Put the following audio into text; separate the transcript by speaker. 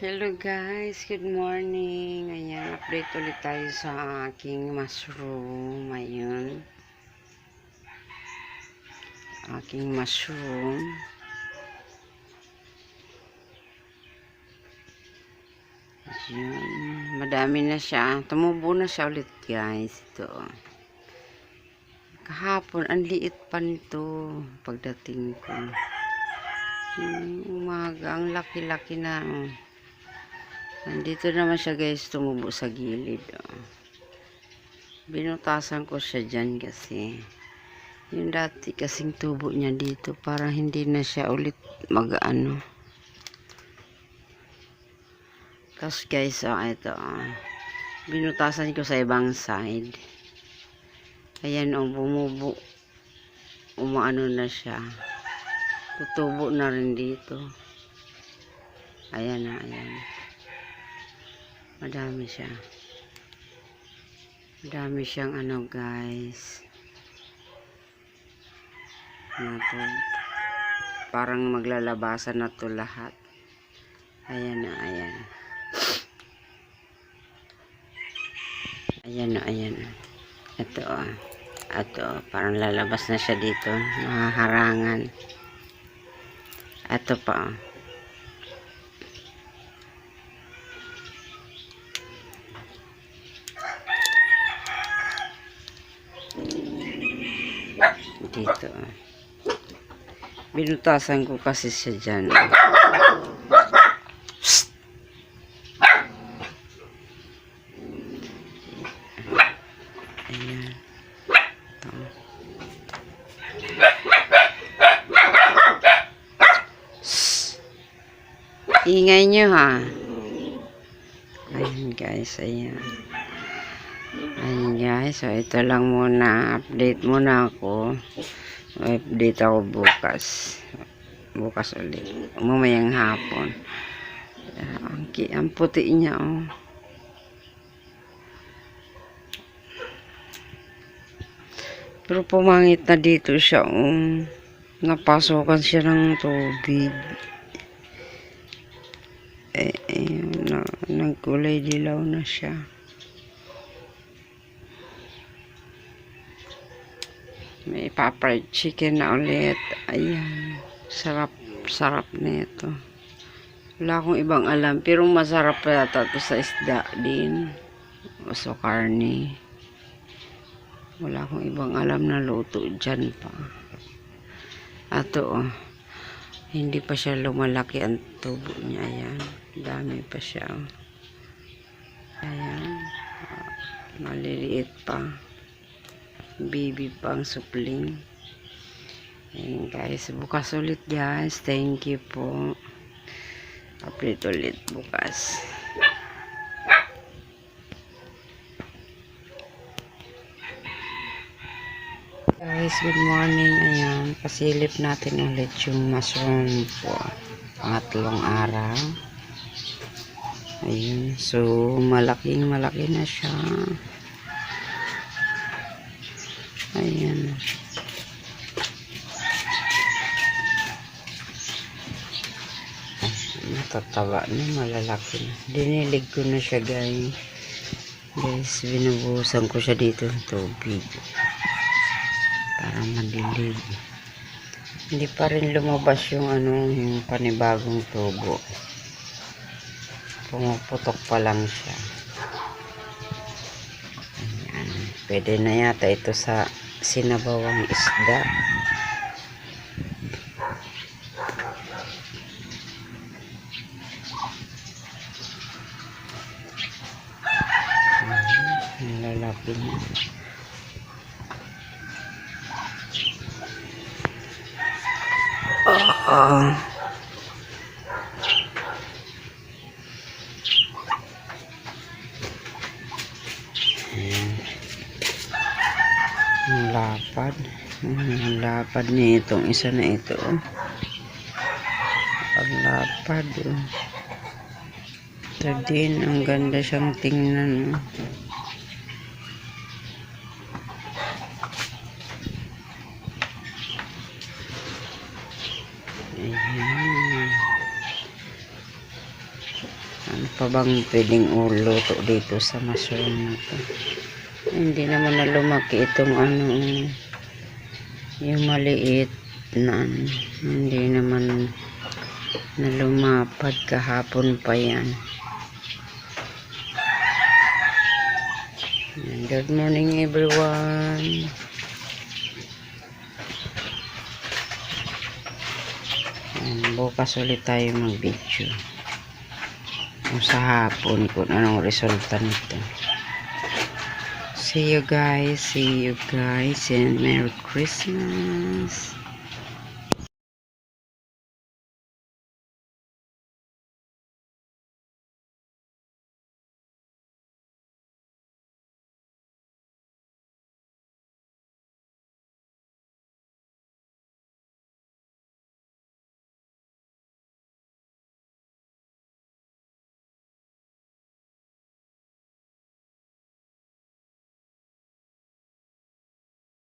Speaker 1: Hello guys, good morning. Ayan, update ulit tayo sa aking mushroom. Ayun. Aking mushroom. Ayun. Madami na siya. Tumubo na siya ulit guys. Ito. Kahapon, ang liit pa nito pagdating ko. Hmm, umaga, ang laki-laki na. Oh. Nandito naman siya guys, tumubo sa gilid. Oh. Binutasan ko siya dyan kasi. Yung dati kasing tubo niya dito, para hindi na siya ulit mag-ano. Tapos guys, oh, ito. Oh. Binutasan ko sa ibang side. Ayan, oh, bumubo. Umaano na siya. Tutubo na rin dito. Ayan na, ayan. Madami siya. Madami siyang ano guys. Ano to? Parang maglalabasan na to lahat. Ayan na, ayan. Ayan na, ayan. Ito ah. Ito, parang lalabas na siya dito. Nahaharangan. Ito pa. oh. Dito. Binutasan ko kasi siya dyan. Ayan. Ingay nyo ha. Ayun guys, ayan. Ayun guys, so ito lang muna. Update muna ako. Update ako bukas. Bukas ulit. Mamayang hapon. Ang, ang puti niya oh. Pero pumangit na dito siya oh. Napasokan siya ng tubig. Eh, eh na, nagkulay dilaw na siya. May pa-fried chicken na ulit. Ayan. Sarap, sarap nito. Wala akong ibang alam. Pero masarap pa yata ito sa isda din. O sa karne. Wala akong ibang alam na luto dyan pa. Ato oh. Hindi pa siya lumalaki ang tubo niya. Ayan. Dami pa siya. oh. Ayan. Ah, Maliliit pa baby pang supling. Ayan guys, bukas ulit guys. Thank you po. Update ulit bukas. Guys, good morning. Ayan, pasilip natin ulit yung mushroom po. Pangatlong araw. Ayun, so malaking malaki na siya. Ayan. Ay, Natataba na, malalaki na. Dinilig ko na siya, guys. Guys, binubusan ko siya dito ng tubig. Para madilig. Hindi pa rin lumabas yung ano, yung panibagong tubo. Pumuputok pa lang siya. Pwede na yata ito sa sinabawang isda. Ayan. Ang lalaki Ang lapad. Ang lapad nitong isa na ito. oh. Ang lapad. Oh. Ito din. Ang ganda siyang tingnan. Oh. Ayan. Ano pa bang pwedeng uluto dito sa mushroom na to? Hindi naman na lumaki itong ano, yung maliit na ano. Hindi naman na lumapad kahapon pa yan. Good morning everyone. Yan, bukas ulit tayo mag-video. Kung sa hapon kung anong resulta nito. See you guys, see you guys, and Merry Christmas.